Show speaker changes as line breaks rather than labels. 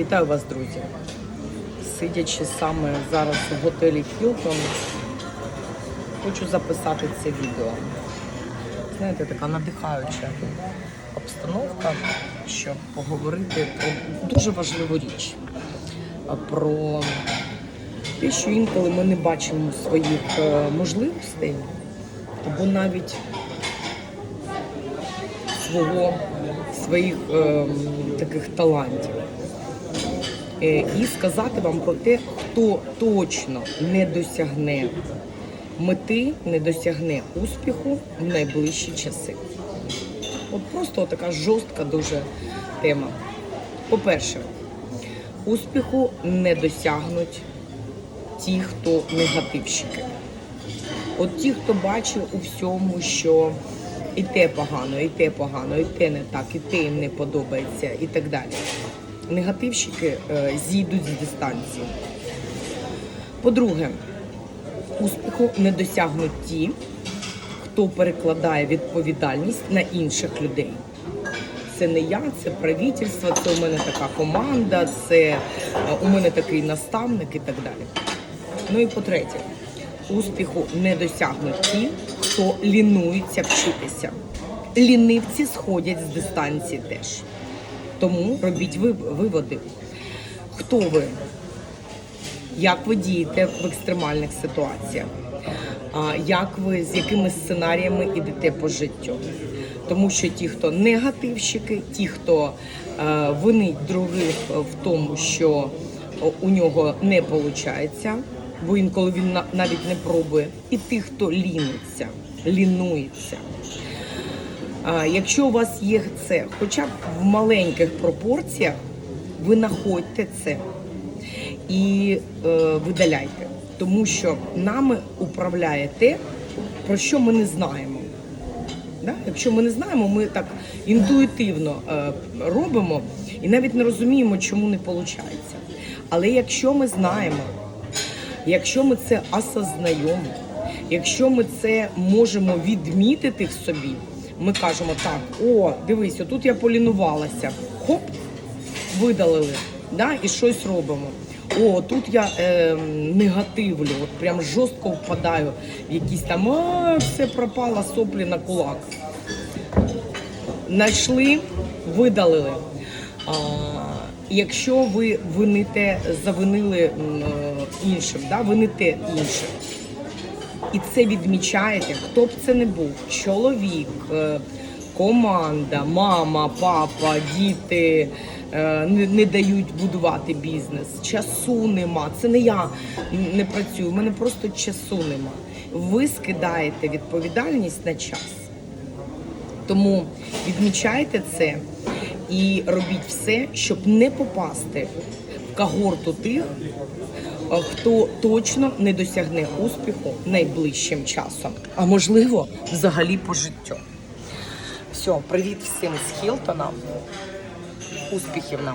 Вітаю вас, друзі. Сидячи саме зараз у готелі Хілтон, хочу записати це відео. Знаєте, така надихаюча обстановка, щоб поговорити про дуже важливу річ. Про те, що інколи ми не бачимо своїх е, можливостей, або навіть свого, своїх е, таких талантів. Е, і сказати вам про те, хто точно не досягне мети, не досягне успіху в найближчі часи. От просто така жорстка дуже тема. По-перше, успіху не досягнуть ті, хто негативщики. От ті, хто бачить у всьому, що і те погано, і те погано, і те не так, і те їм не подобається, і так далі. Негативщики е, зійдуть з дистанції. По-друге, успіху не досягнуть ті, хто перекладає відповідальність на інших людей. Це не я, це правительство, це у мене така команда, це е, у мене такий наставник і так далі. Ну і по-третє, успіху не досягнуть ті, хто лінується вчитися. Лінивці сходять з дистанції теж. Тому робіть ви- виводи. Хто ви? Як ви дієте в екстремальних ситуаціях? Як ви з якими сценаріями йдете по життю? Тому що ті, хто негативщики, ті, хто е, винить других в тому, що у нього не виходить, бо інколи він на- навіть не пробує, і ті, хто ліниться, лінується. Якщо у вас є це, хоча б в маленьких пропорціях, ви знаходьте це і е, видаляйте. Тому що нами управляє те, про що ми не знаємо. Да? Якщо ми не знаємо, ми так інтуїтивно е, робимо і навіть не розуміємо, чому не виходить. Але якщо ми знаємо, якщо ми це осознаємо, якщо ми це можемо відмітити в собі, ми кажемо так: о, дивись, отут я полінувалася. Хоп, видалили, да, і щось робимо. О, тут я е, негативлю, от прям жорстко впадаю в якісь там а, все пропало, соплі на кулак. Знайшли, видалили. А, якщо ви вините, завинили е, іншим, да, вините іншим. І це відмічаєте, хто б це не був: чоловік, е, команда, мама, папа, діти е, не, не дають будувати бізнес. Часу нема. Це не я не працюю, в мене просто часу нема. Ви скидаєте відповідальність на час. Тому відмічайте це і робіть все, щоб не попасти в когорту тих, хто точно не досягне успіху найближчим часом, а можливо, взагалі по життю. Все, привіт всім з Хілтона. Успіхів нам!